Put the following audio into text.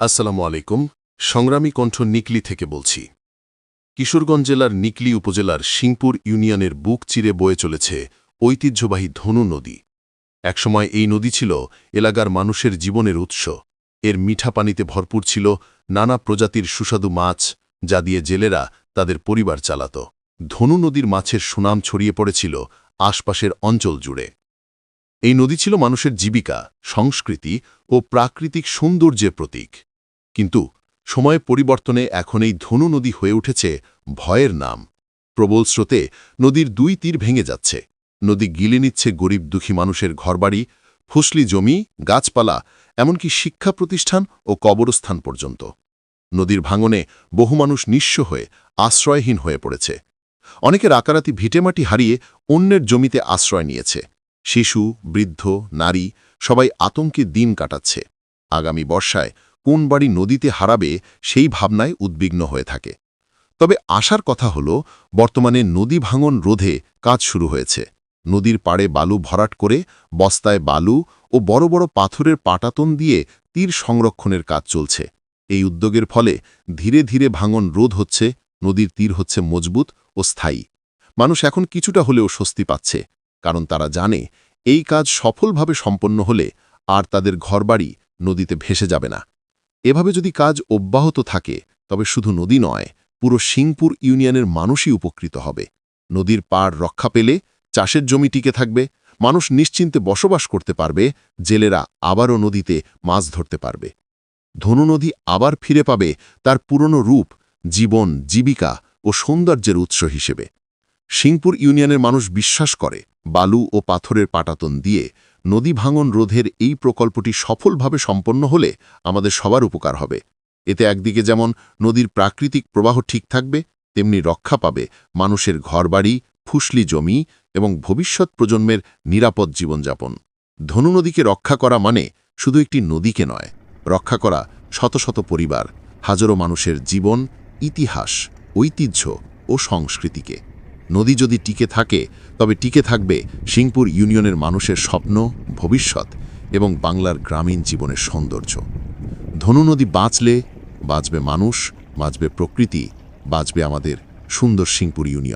আসসালামু আলাইকুম, সংগ্রামী কণ্ঠ নিকলি থেকে বলছি। কিশোরগঞ্জ জেলার নিকলি উপজেলার সিংপুর ইউনিয়নের বুক চিরে বয়ে চলেছে ঐতিহ্যবাহী ধনু নদী। একসময় এই নদী ছিল এলাকার মানুষের জীবনের উৎস। এর মিঠা পানিতে ভরপুর ছিল নানা প্রজাতির সুস্বাদু মাছ, যা দিয়ে জেলেরা তাদের পরিবার চালাত। ধনু নদীর মাছের সুনাম ছড়িয়ে পড়েছিল আশপাশের অঞ্চল জুড়ে। এই নদী ছিল মানুষের জীবিকা, সংস্কৃতি ও প্রাকৃতিক সৌন্দর্যের প্রতীক। কিন্তু সময় পরিবর্তনে এখন এই ধনু নদী হয়ে উঠেছে ভয়ের নাম। প্রবল স্রোতে নদীর দুই তীর ভেঙে যাচ্ছে। নদী গিলে নিচ্ছে গরিব দুঃখী মানুষের ঘরবাড়ি, ফুসলি জমি, গাছপালা, এমনকি শিক্ষা প্রতিষ্ঠান ও কবরস্থান পর্যন্ত। নদীর ভাঙনে বহু মানুষ নিঃস্ব হয়ে আশ্রয়হীন হয়ে পড়েছে। অনেকে রাকারাতি ভিটেমাটি হারিয়ে অন্যের জমিতে আশ্রয় নিয়েছে। শিশু, বৃদ্ধ, নারী সবাই আতঙ্কে দিন কাটাচ্ছে। আগামী বর্ষায় কোন বাড়ি নদীতে হারাবে সেই ভাবনায় উদ্বিগ্ন হয়ে থাকে। তবে আশার কথা হল, বর্তমানে নদী ভাঙন রোধে কাজ শুরু হয়েছে। নদীর পাড়ে বালু ভরাট করে বস্তায় বালু ও বড় বড় পাথরের পাটাতন দিয়ে তীর সংরক্ষণের কাজ চলছে। এই উদ্যোগের ফলে ধীরে ধীরে ভাঙন রোধ হচ্ছে, নদীর তীর হচ্ছে মজবুত ও স্থায়ী। মানুষ এখন কিছুটা হলেও স্বস্তি পাচ্ছে, কারণ তারা জানে এই কাজ সফলভাবে সম্পন্ন হলে আর তাদের ঘরবাড়ি নদীতে ভেসে যাবে না। এভাবে যদি কাজ অব্যাহত থাকে, তবে শুধু নদী নয়, পুরো সিংপুর ইউনিয়নের মানুষই উপকৃত হবে। নদীর পাড় রক্ষা পেলে চাষের জমি টিকে থাকবে, মানুষ নিশ্চিন্তে বসবাস করতে পারবে, জেলেরা আবারও নদীতে মাছ ধরতে পারবে। ধনু নদী আবার ফিরে পাবে তার পুরনো রূপ, জীবন, জীবিকা ও সৌন্দর্যের উৎস হিসেবে। সিংপুর ইউনিয়নের মানুষ বিশ্বাস করে, বালু ও পাথরের পাটাতন দিয়ে নদী ভাঙন রোধের এই প্রকল্পটি সফলভাবে সম্পন্ন হলে আমাদের সবার উপকার হবে। এতে একদিকে যেমন নদীর প্রাকৃতিক প্রবাহ ঠিক থাকবে, তেমনি রক্ষা পাবে মানুষের ঘরবাড়ি, ফুসলি জমি এবং ভবিষ্যৎ প্রজন্মের নিরাপদ জীবনযাপন। ধনু নদীকে রক্ষা করা মানে শুধু একটি নদীকে নয়, রক্ষা করা শত শত পরিবার, হাজারো মানুষের জীবন, ইতিহাস, ঐতিহ্য ও সংস্কৃতিকে। নদী যদি টিকে থাকে, তবে টিকে থাকবে সিংপুর ইউনিয়নের মানুষের স্বপ্ন, ভবিষ্যৎ এবং বাংলার গ্রামীণ জীবনের সৌন্দর্য। ধনু নদী বাঁচলে বাঁচবে মানুষ, বাঁচবে প্রকৃতি, বাঁচবে আমাদের সুন্দর সিংপুর ইউনিয়ন।